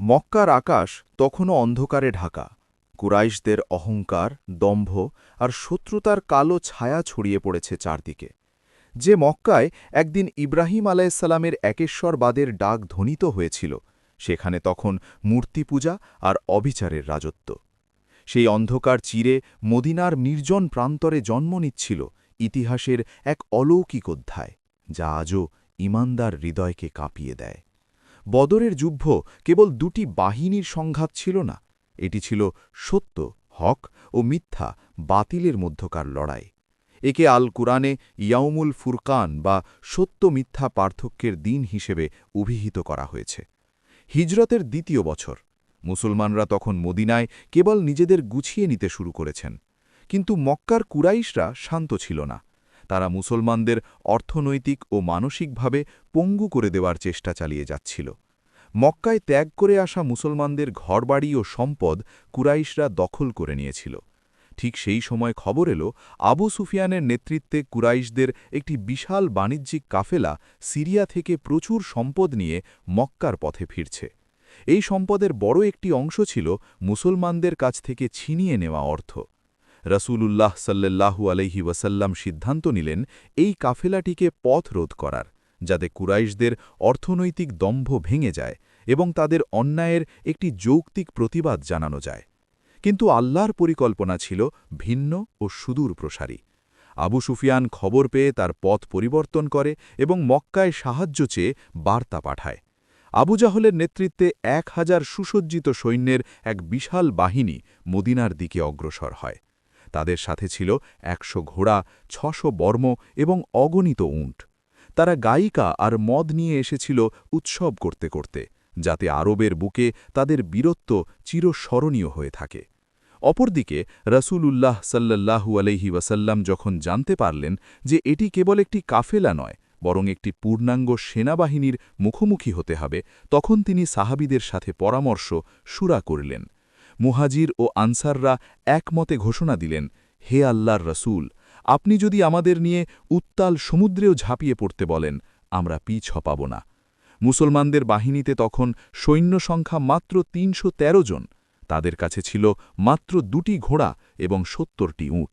মক্কার আকাশ তখনও অন্ধকারে ঢাকা। কুরাইশদের অহংকার, দম্ভ আর শত্রুতার কালো ছায়া ছড়িয়ে পড়েছে চারদিকে। যে মক্কায় একদিন ইব্রাহিম আলাইসাল্লামের একেশ্বরবাদের ডাক ধ্বনিত হয়েছিল, সেখানে তখন মূর্তি পূজা আর অবিচারের রাজত্ব। সেই অন্ধকার চিরে মদিনার নির্জন প্রান্তরে জন্ম নিচ্ছিল ইতিহাসের এক অলৌকিক অধ্যায়, যা আজও ইমানদার হৃদয়কে কাঁপিয়ে দেয়। বদরের যুদ্ধ কেবল দুটি বাহিনীর সংঘাত ছিল না, এটি ছিল সত্য, হক ও মিথ্যা বাতিলের মধ্যকার লড়াই। একে আল কুরআনে ইয়াউমুল ফুরকান বা সত্য মিথ্যা পার্থক্যের দিন হিসেবে অভিহিত করা হয়েছে। হিজরতের দ্বিতীয় বছর, মুসলমানরা তখন মদিনায় কেবল নিজেদের গুছিয়ে নিতে শুরু করেছেন, কিন্তু মক্কার কুরাইশরা শান্ত ছিল না। তারা মুসলমানদের অর্থনৈতিক ও মানসিকভাবে পঙ্গু করে দেওয়ার চেষ্টা চালিয়ে যাচ্ছিল। মক্কায় ত্যাগ করে আসা মুসলমানদের ঘরবাড়ি ও সম্পদ কুরাইশরা দখল করে নিয়েছিল। ঠিক সেই সময় খবর এলো, আবু সুফিয়ানের নেতৃত্বে কুরাইশদের একটি বিশাল বাণিজ্যিক কাফেলা সিরিয়া থেকে প্রচুর সম্পদ নিয়ে মক্কার পথে ফিরছে। এই সম্পদের বড় একটি অংশ ছিল মুসলমানদের কাছ থেকে ছিনিয়ে নেওয়া অর্থ। রসুলুল্লাহ সাল্লাল্লাহু আলহি ওয়াসাল্লাম সিদ্ধান্ত নিলেন এই কাফেলাটিকে পথ রোধ করার, যাতে কুরাইশদের অর্থনৈতিক দম্ভ ভেঙে যায় এবং তাদের অন্যায়ের একটি যৌক্তিক প্রতিবাদ জানানো যায়। কিন্তু আল্লাহর পরিকল্পনা ছিল ভিন্ন ও সুদূর প্রসারী। আবু সুফিয়ান খবর পেয়ে তার পথ পরিবর্তন করে এবং মক্কায় সাহায্য চেয়ে বার্তা পাঠায়। আবু জাহলের নেতৃত্বে এক হাজার সুসজ্জিত সৈন্যের এক বিশাল বাহিনী মদিনার দিকে অগ্রসর হয়। তাদের সাথে ছিল একশো ঘোড়া, ছশো বর্ম এবং অগণিত উঁট। তারা গায়িকা আর মদ নিয়ে এসেছিল উৎসব করতে করতে, যাতে আরবের বুকে তাদের বীরত্ব চিরস্মরণীয় হয়ে থাকে। অপরদিকে রসুলুল্লাহ সাল্লাহু আলহি ওয়াসাল্লাম যখন জানতে পারলেন যে এটি কেবল একটি কাফেলা নয়, বরং একটি পূর্ণাঙ্গ সেনাবাহিনীর মুখোমুখি হতে হবে, তখন তিনি সাহাবিদের সাথে পরামর্শ সুরা করলেন। মুহাজির ও আনসাররা একমতে ঘোষণা দিলেন, হে আল্লাহর রসুল, আপনি যদি আমাদের নিয়ে উত্তাল সমুদ্রেও ঝাঁপিয়ে পড়তে বলেন, আমরা পিছ হপাব না। মুসলমানদের বাহিনীতে তখন সৈন্য সংখ্যা মাত্র তিনশো তেরো জন, তাদের কাছে ছিল মাত্র দুটি ঘোড়া এবং সত্তরটি উঁট।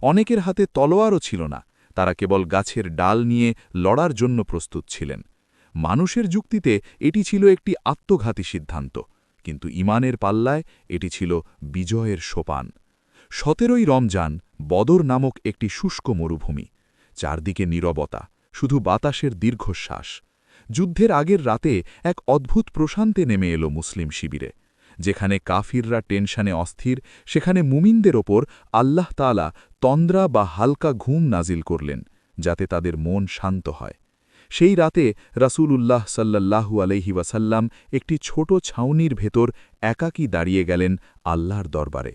অনেকের হাতে তলোয়ারও ছিল না, তারা কেবল গাছের ডাল নিয়ে লড়ার জন্য প্রস্তুত ছিলেন। মানুষের যুক্তিতে এটি ছিল একটি আত্মঘাতী সিদ্ধান্ত। কিন্তু ইমানের পাল্লায় এটি ছিল বিজয়ের সোপান। সতেরোই রমজান বদর নামক একটি শুষ্ক মরুভূমি, চারদিকে নীরবতা, শুধু বাতাসের দীর্ঘশ্বাস। যুদ্ধের আগের রাতে এক অদ্ভুত প্রশান্তে নেমে এলো মুসলিম শিবিরে, যেখানে কাফিররা টেনশনে অস্থির, সেখানে মুমিনদের ওপর আল্লাহ তালা তন্দ্রা বা হালকা ঘুম নাজিল করলেন, যাতে তাদের মন শান্ত হয়। সেই রাতে রাসূলুল্লাহ সাল্লাল্লাহু আলহি ওয়াসাল্লাম একটি ছোট ছাউনির ভেতর একাকী দাঁড়িয়ে গেলেন আল্লাহর দরবারে।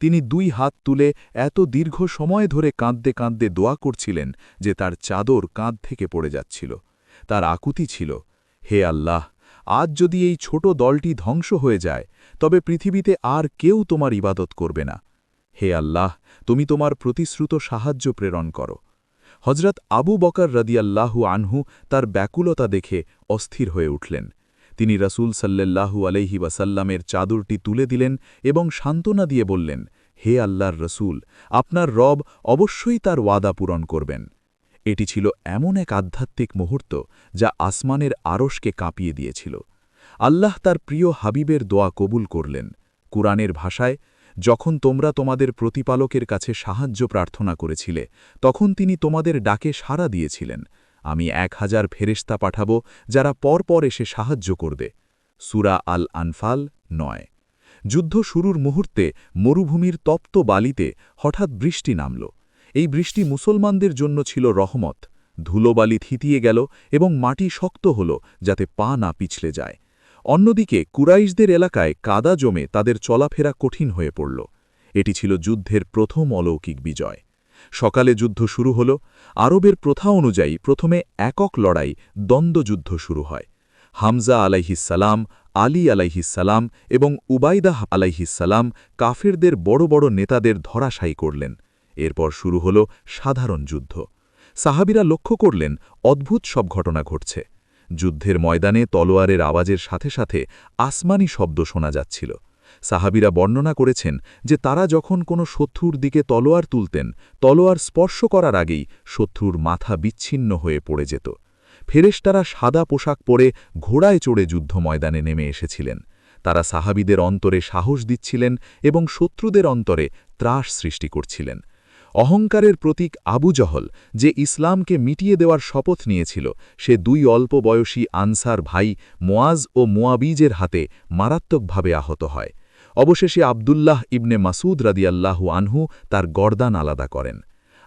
তিনি দুই হাত তুলে এত দীর্ঘ সময় ধরে কাঁদতে কাঁদতে দোয়া করছিলেন যে তার চাদর কাঁধ থেকে পড়ে যাচ্ছিল। তার আকুতি ছিল, হে আল্লাহ, আজ যদি এই ছোট দলটি ধ্বংস হয়ে যায়, তবে পৃথিবীতে আর কেউ তোমার ইবাদত করবে না। হে আল্লাহ, তুমি তোমার প্রতিশ্রুত সাহায্য প্রেরণ করো। হজরত আবু বকর রদিয়াল্লাহু আনহু তার ব্যাকুলতা দেখে অস্থির হয়ে উঠলেন। তিনি রসুল সাল্লাল্লাহু আলহি ওয়াসাল্লামের চাদরটি তুলে দিলেন এবং সান্ত্বনা দিয়ে বললেন, হে আল্লাহর রসুল, আপনার রব অবশ্যই তার ওয়াদা পূরণ করবেন। এটি ছিল এমন এক আধ্যাত্মিক মুহূর্ত যা আসমানের আরশকে কাঁপিয়ে দিয়েছিল। আল্লাহ তার প্রিয় হাবিবের দোয়া কবুল করলেন। কুরআনের ভাষায় যখন তোমরা তোমাদের প্রতিপালকের কাছে সাহায্য প্রার্থনা করেছিলে, তখন তিনি তোমাদের ডাকে সাড়া দিয়েছিলেন, আমি এক হাজার ফেরেস্তা পাঠাব যারা পরপর এসে সাহায্য করবে। সুরা আল আনফাল নয়। যুদ্ধ শুরুর মুহূর্তে মরুভূমির তপ্ত বালিতে হঠাৎ বৃষ্টি নামল। এই বৃষ্টি মুসলমানদের জন্য ছিল রহমত। ধুলোবালি থিতিয়ে গেল এবং মাটি শক্ত হল যাতে পা না পিছলে যায়। অন্যদিকে, কুরাইশদের এলাকায় কাদা জমে তাদের চলাফেরা কঠিন হয়ে পড়ল। এটি ছিল যুদ্ধের প্রথম অলৌকিক বিজয়। সকালে যুদ্ধ শুরু হল। আরবের প্রথা অনুযায়ী প্রথমে একক লড়াই দ্বন্দ্বযুদ্ধ শুরু হয়। হামজা আলাইহিসালাম আলী আলাইহিসালাম এবং উবাইদাহ আলাইহিসালাম কাফেরদের বড় বড় নেতাদের ধরাশায়ী করলেন। এরপর শুরু হল সাধারণ যুদ্ধ। সাহাবিরা লক্ষ্য করলেন, অদ্ভুত সব ঘটনা ঘটছে। যুদ্ধের ময়দানে তলোয়ারের আওয়াজের সাথে সাথে আসমানি শব্দ শোনা যাচ্ছিল। সাহাবিরা বর্ণনা করেছেন যে তারা যখন কোনো শত্রুর দিকে তলোয়ার তুলতেন, তলোয়ার স্পর্শ করার আগেই শত্রুর মাথা বিচ্ছিন্ন হয়ে পড়ে যেত। ফেরেশতারা সাদা পোশাক পরে ঘোড়ায় চড়ে যুদ্ধ ময়দানে নেমে এসেছিলেন। তারা সাহাবিদের অন্তরে সাহস দিচ্ছিলেন এবং শত্রুদের অন্তরে ত্রাস সৃষ্টি করছিলেন। অহংকারের প্রতীক আবু জহল যে ইসলামকে মিটিয়ে দেওয়ার শপথ নিয়েছিল, সে দুই অল্প বয়সী আনসার ভাই মোয়াজ ও মোয়াবিজের হাতে মারাত্মকভাবে আহত হয়। অবশেষে আবদুল্লাহ ইবনে মাসুদ রাদিয়াল্লাহু আনহু তার গর্দান আলাদা করেন।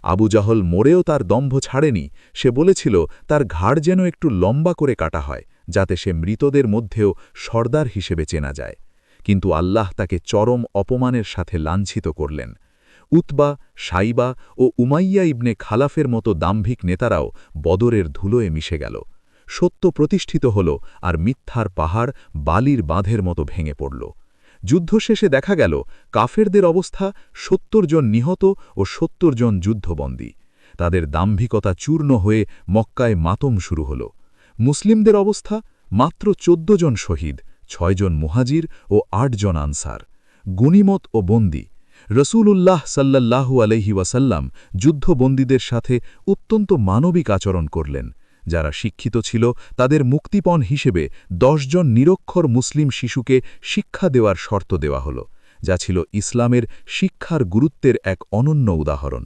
আবু জহল মোড়েও তার দম্ভ ছাড়েনি, সে বলেছিল, তার ঘাড় যেন একটু লম্বা করে কাটা হয়, যাতে সে মৃতদের মধ্যেও সর্দার হিসেবে চেনা যায়। কিন্তু আল্লাহ তাকে চরম অপমানের সাথে লাঞ্ছিত করলেন। উতবা, সাইবা ও উমাইয়া ইবনে খালাফের মতো দাম্ভিক নেতারাও বদরের ধুলোয় মিশে গেল। সত্য প্রতিষ্ঠিত হল আর মিথ্যার পাহাড় বালির বাঁধের মতো ভেঙে পড়ল। যুদ্ধ শেষে দেখা গেল, কাফেরদের অবস্থা সত্তর জন নিহত ও সত্তর জন যুদ্ধবন্দী। তাদের দাম্ভিকতা চূর্ণ হয়ে মক্কায় মাতম শুরু হল। মুসলিমদের অবস্থা, মাত্র চোদ্দ জন শহীদ ছয়জন মুহাজির ও আটজন আনসার। গুনিমত ও বন্দী রসূলুল্লাহ সাল্লাল্লাহু আলহি ওয়াসাল্লাম যুদ্ধবন্দীদের সাথে অত্যন্ত মানবিক আচরণ করলেন। যারা শিক্ষিত ছিল, তাদের মুক্তিপণ হিসেবে দশজন নিরক্ষর মুসলিম শিশুকে শিক্ষা দেওয়ার শর্ত দেওয়া হল, যা ছিল ইসলামের শিক্ষার গুরুত্বের এক অনন্য উদাহরণ।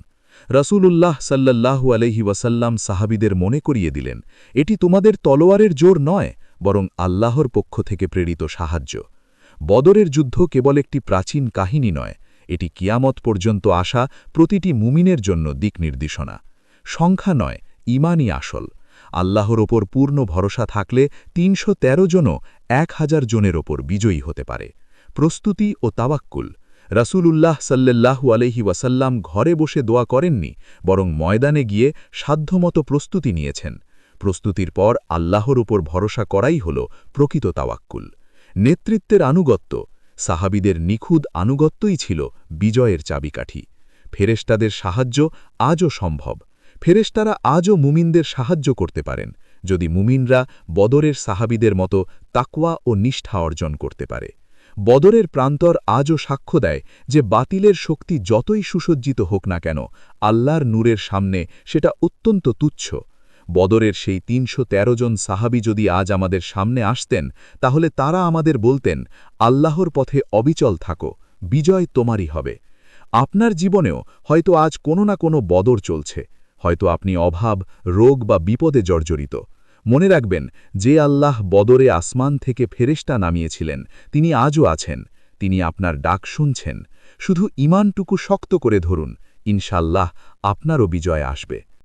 রসূলুল্লাহ সাল্লাল্লাহু আলহি ওয়াসাল্লাম সাহাবিদের মনে করিয়ে দিলেন, এটি তোমাদের তলোয়ারের জোর নয়, বরং আল্লাহর পক্ষ থেকে প্রেরিত সাহায্য। বদরের যুদ্ধ কেবল একটি প্রাচীন কাহিনী নয় এটি কিয়ামত পর্যন্ত আসা প্রতিটি মুমিনের জন্য দিক নির্দেশনা। সংখ্যা নয়, ইমানই আসল। আল্লাহর ওপর পূর্ণ ভরসা থাকলে তিনশো তেরো জনও এক হাজার জনের ওপর বিজয়ী হতে পারে। প্রস্তুতি ও তাওয়াক্কুল। রাসূলুল্লাহ সাল্লাল্লাহু আলহি ওয়াসাল্লাম ঘরে বসে দোয়া করেননি, বরং ময়দানে গিয়ে সাধ্যমতো প্রস্তুতি নিয়েছেন। প্রস্তুতির পর আল্লাহর উপর ভরসা করাই হল প্রকৃত তাওয়াক্কুল। নেতৃত্বের আনুগত্য। সাহাবিদের নিখুদ আনুগত্যই ছিল বিজয়ের চাবিকাঠি। ফেরেস্তাদের সাহায্য আজও সম্ভব। ফেরেস্তারা আজও মুমিনদের সাহায্য করতে পারেন, যদি মুমিনরা বদরের সাহাবিদের মতো তাকওয়া ও নিষ্ঠা অর্জন করতে পারে। বদরের প্রান্তর আজও সাক্ষ্য দেয় যে বাতিলের শক্তি যতই সুসজ্জিত হোক না কেন, আল্লাহর নূরের সামনে সেটা অত্যন্ত তুচ্ছ। বদরের সেই তিনশো তেরো জন সাহাবি যদি আজ আমাদের সামনে আসতেন, তাহলে তারা আমাদের বলতেন, আল্লাহর পথে অবিচল থাকো, বিজয় তোমারই হবে। আপনার জীবনেও হয়তো আজ কোনো না কোনো বদর চলছে, হয়তো আপনি অভাব, রোগ বা বিপদে জর্জরিত। মনে রাখবেন, যে আল্লাহ বদরে আসমান থেকে ফেরেস্টা নামিয়েছিলেন, তিনি আজও আছেন, তিনি আপনার ডাক শুনছেন। শুধু ইমানটুকু শক্ত করে ধরুন ইনশাল্লাহ আপনারও বিজয় আসবে।